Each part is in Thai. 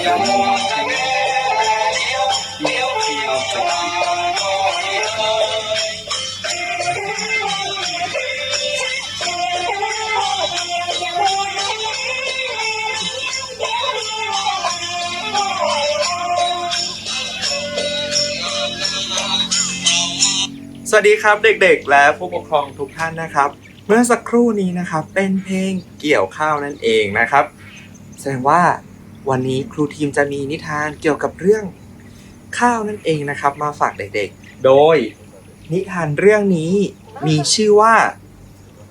สวัสดีครับเด็กๆ และผู้ปกครองทุกท่านนะครับ เมื่อสักครู่นี้นะครับเป็นเพลงเกี่ยวข้าวนั่นเองนะครับ แสดงว่า วันนี้ครูทีมจะมีนิทานเกี่ยวกับเรื่องข้าวนั่นเองนะครับมาฝากเด็กๆ โดยนิทานเรื่องนี้มีชื่อว่า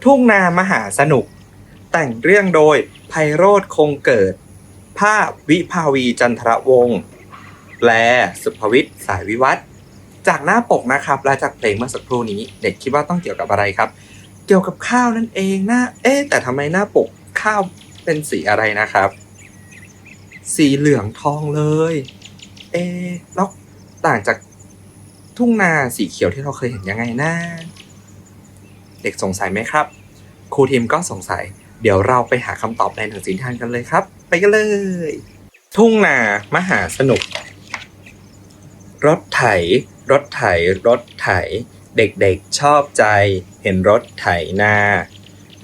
ทุ่งนามหาสนุก แต่งเรื่องโดยไพโรธคงเกิด ภาพวิภาวีจันทรวงศ์แปลสุภวิทย์สายวิวัฒจากหน้าปกนะครับ และจากเพลงเมื่อสักครู่นี้เด็กคิดว่าต้องเกี่ยวกับอะไรครับ เกี่ยวกับข้าวนั่นเองนะเอ๊แต่ทำไมหน้าปกข้าวเป็นสีอะไรนะครับ สีเหลืองทองเลย เอ๊ะแล้วต่างจากทุ่งนาสีเขียวที่เราเคยเห็นยังไงนะเด็กสงสัยไหมครับ ครูทีมก็สงสัย เดี๋ยวเราไปหาคำตอบในหนังสือนิทานกันเลยครับ ไปกันเลย ทุ่งนามหาสนุก รถไถ รถไถ รถไถ เด็กๆชอบใจ เห็นรถไถนา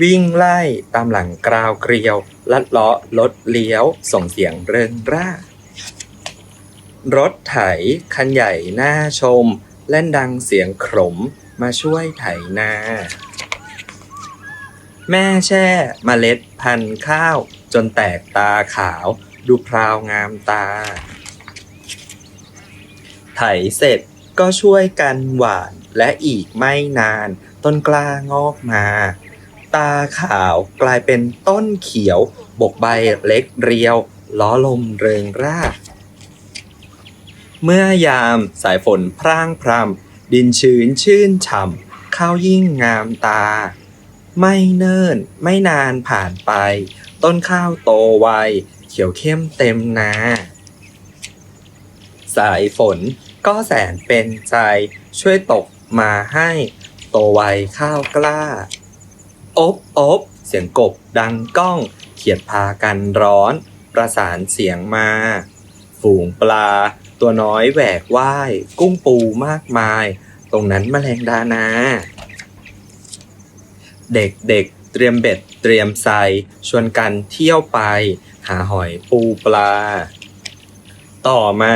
วิ่งไล่ตามหลังกราวเกลียว ลัดเลาะรถเลี้ยว ส่งเสียงเริงร่า รถไถคันใหญ่หน่าชม เล่นดังเสียงขมมาช่วยไถนา แม่แช่เมล็ดพันธุ์ข้าว จนแตกตาขาว ดูพราวงามตา ไถเสร็จก็ช่วยกันหวานและอีกไม่นาน ต้นกล้างอกมา ตาขาวกลายเป็นต้นเขียว บกใบเล็กเรียว ล้อลมเริงร่า เมื่อยามสายฝนพร่างพรำดินชื้นชื่นฉ่ำข้าวยิ่งงามตา ไม่เนิ่นไม่นานผ่านไป ต้นข้าวโตไวเขียวเข้มเต็มนา สายฝนก็แสนเป็นใจช่วยตกมาให้ โตไวข้าวกล้า อบอบเสียงกบดังก้อง เขียดพากันร้อน ประสานเสียงมา ฝูงปลา ตัวน้อยแหวกว่าย กุ้งปูมากมาย ตรงนั้นแมลงดานา เด็กๆเตรียมเบ็ดเตรียมใส่ชวนกันเที่ยวไป หาหอยปูปลา ต่อมา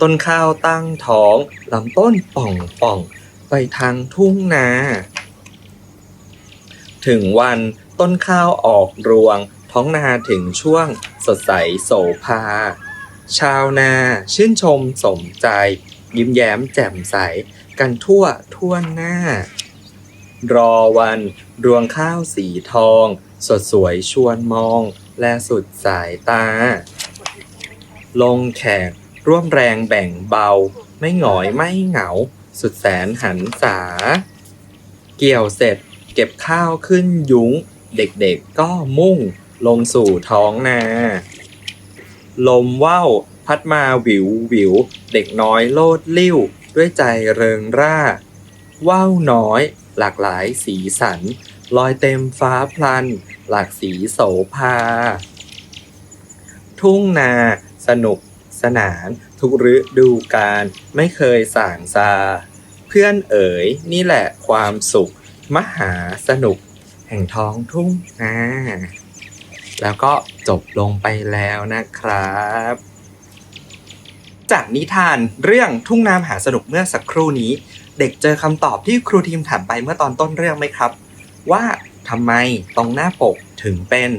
ต้นข้าวตั้งท้องลำต้นป่องป่องไปทางทุ่งนา ถึงวันต้นข้าวออกรวง ท้องนาถึงช่วงสดใสโสภา ชาวนาชื่นชมสมใจ ยิ้มแย้มแจ่มใส กันทั่วทั่วหน้า รอวันรวงข้าวสีทอง สดสวยชวนมอง และสุดสายตา ลงแขกร่วมแรงแบ่งเบา ไม่หงอยไม่เหงา สุดแสนหันษา เกี่ยวเสร็จ เก็บข้าวขึ้นยุ้ง เด็กๆก็มุ่งลงสู่ท้องนา ลมว่าวพัดมาวิววิว เด็กน้อยโลดลิ้ว ด้วยใจเริงร่า ว่าวน้อย หลากหลายสีสัน ลอยเต็มฟ้าพลัน หลากสีโสภา ทุ่งนา สนุกสนาน ทุกฤดูกาลไม่เคยส่างซา เพื่อนเอ๋ยนี่แหละความสุข มหาสนุกแห่งท้องทุ่งนาแล้วก็จบลงไปแล้วนะครับ จากนิทานเรื่องทุ่งนามหาสนุกเมื่อสักครู่นี้ เด็กเจอคำตอบที่ครูทีมถามไปเมื่อตอนต้นเรื่องไหมครับ ว่าทำไมตรงหน้าปกถึงเป็น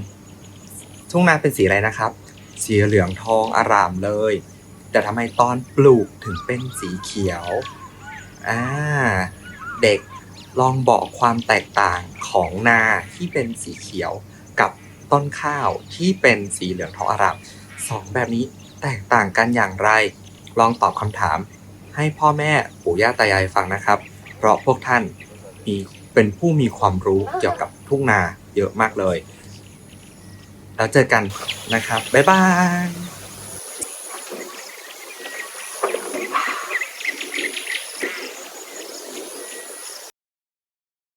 ทุ่งนาเป็นสีอะไรนะครับ สีเหลืองทองอร่ามเลย แต่ทำไมตอนปลูกถึงเป็นสีเขียวอ่าเด็ก ลองบอกความแตกต่างของนาที่เป็นสีเขียวกับต้นข้าวที่เป็นสีเหลืองทองอร่ามสองแบบนี้แตกต่างกันอย่างไร ลองตอบคำถาม ให้พ่อแม่ปู่ย่าตายายฟังนะครับ เพราะพวกท่านมีเป็นผู้มีความรู้เกี่ยวกับทุ่งนาเยอะมากเลย แล้วเจอกันนะครับ บ๊ายบาย